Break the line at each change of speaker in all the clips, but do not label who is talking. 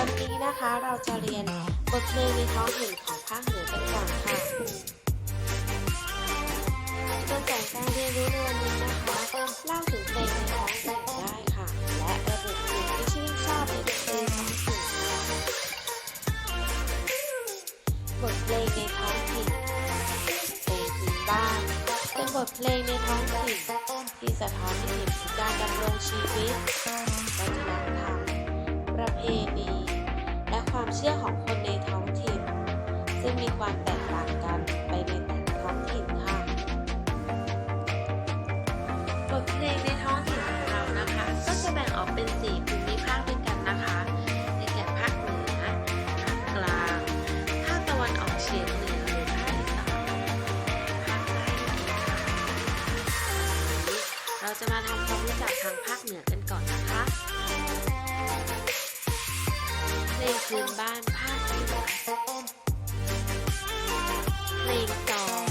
วันนี้นะคะเราจะเรียนบทเพลงในท้องถิ่นของภาคเหนือกันก่อนค่ะโดยจากการเรียนรู้ในวันนี้นะคะเล่าถึงเพลงในท้องถิ่นได้ค่ะ และระบุกลุ่มที่ชื่นชอบในดนตรีท้องถิ่นค่ะบทเพลงในท้องถิ่นเพลงพื้นบ้านเป็นบทเพลงในท้องถิ่นที่สะท้อนให้เห็นถึงการดำรงชีวิตวัฒนธรรม ความเชื่อของคนในท้องถิ่น ซึ่งมีความแตกต่างกันไปในแต่ละท้องถิ่นค่ะบทเพลงในท้องถิ่นของเรานะคะ ก็จะแบ่งออกเป็นสี่ภูมิภาคด้วยกันนะคะได้แก่ภาคเหนือภาคกลางภาคตะวันออกเฉียงเหนือหรือภาคอีสานภาคใต้เราจะมาทำความรู้จักทางภาคเหนือกัน พื้นบ้านภาคเหนือเพลงกอง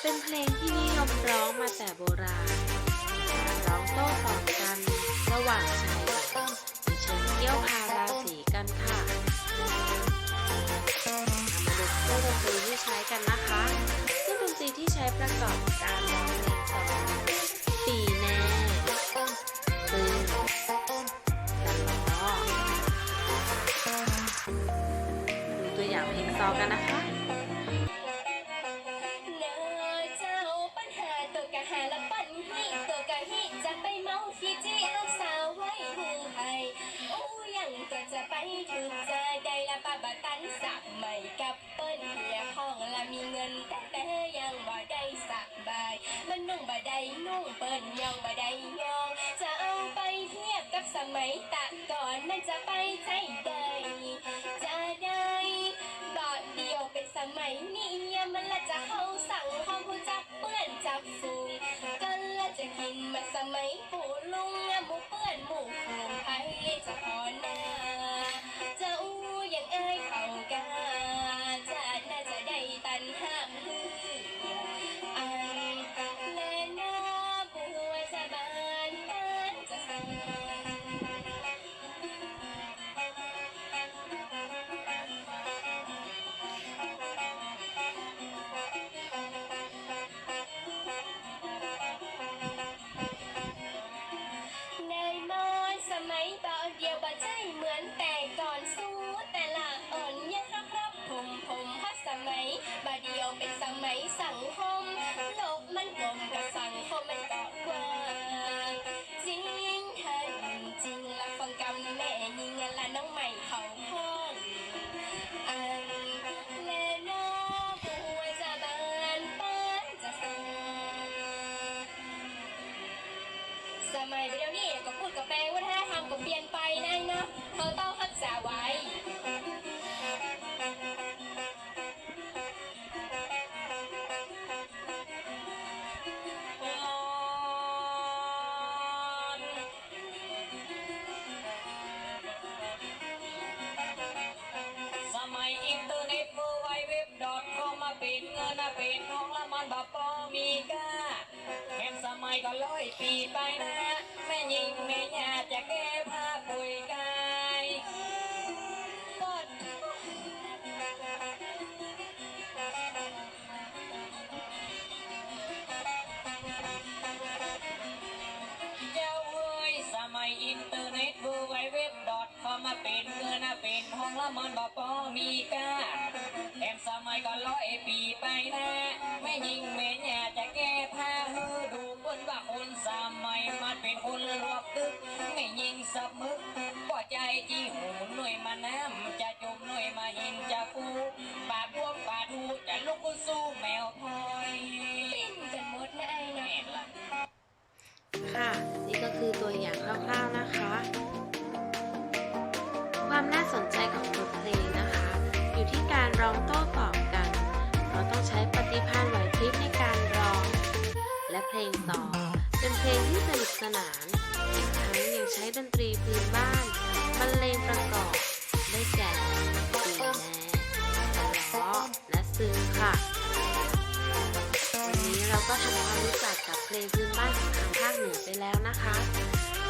เป็นเพลงที่นิยมร้องมาแต่โบราณการร้องโต้ตอบกัน ระหว่างชายหญิงในเชิงเกี่ยวพาราสีกันค่ะนำมาดูเครื่องดนตรีที่ใช้กันนะคะเครื่องดนตรีที่ใช้ประกอบการร้อง
สาวไว้หูให้อู้ยังก็จะไปถึงจะได้ละปะบะตันสักใหมกับเปิ้นเฮียห้องละมีเงินแต่แต่ยังบ่ได้สักบายมันนุ่งบ่ได้นุ่งเปิ้นยังบ่ได้ยอง จะเอาไปเทียบกับสมัยตะก่อนนั่นจะไปใจใด ได้ สมัยเดี๋ยวนี้ก็พูดกับแปลวัฒนธรรมก็เปลี่ยนไปนั่นเนาะเขาต้องรักษาไว้
สมัยอินเทอร์เน็ตเว็บดอทคอมมาเป็นเงินนะเป็นทองละมันบับปอมีก้าแค่สมัยก็ร้อยปีไปนะ ยิงแม่ยาจะแก้ผ้าปุยกายกดเจ้าเอ้ยสมัยอินเทอร์เน็ตเมื่อไวเว็บดอทคอมมาเป็นเงินนะเป็นทองละมันบับปอมีกาแถมสมัยก็ร้อยปีไปนะแม่ยิงแม่ยาจะแก้ผ้าฮือดู เปิ้นว่ามัยมันเป็นคนรวบตึกไม่ยิงสับมึกก็ใจจีหูหน่วยมาน้ำจะจมหน่วยมาหินจะฟูปาดพวกปาดูจะลุกขึ้นสู้แมวพลอย
ปิ้นกันหมดนะไอ้นะ
แม่ละ
ค่ะ นี่ก็คือตัวอย่างคร่าวๆนะคะ ความน่าสนใจของบทเพลงนะคะ อยู่ที่การร้องโต้ตอบกัน เราต้องใช้ปฏิภาณไหวพริบในการร้องและเพลงต่อ เป็นเพลงที่สนุกสนาน อีกทั้งยังใช้ดนตรีพื้นบ้านบรรเลงประกอบ ได้แก่ตีแน่ล้อและซึ้งค่ะ วันนี้เราก็ทำความรู้จักกับเพลงพื้นบ้านของทางภาคเหนือไปแล้วนะคะ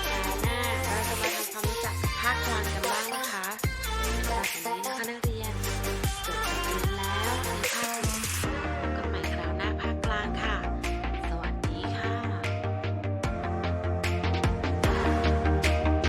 แต่หน้าเราจะมาทำความรู้จักกับภาคกลางกันบ้างนะคะสำหรับวันนี้นะคะ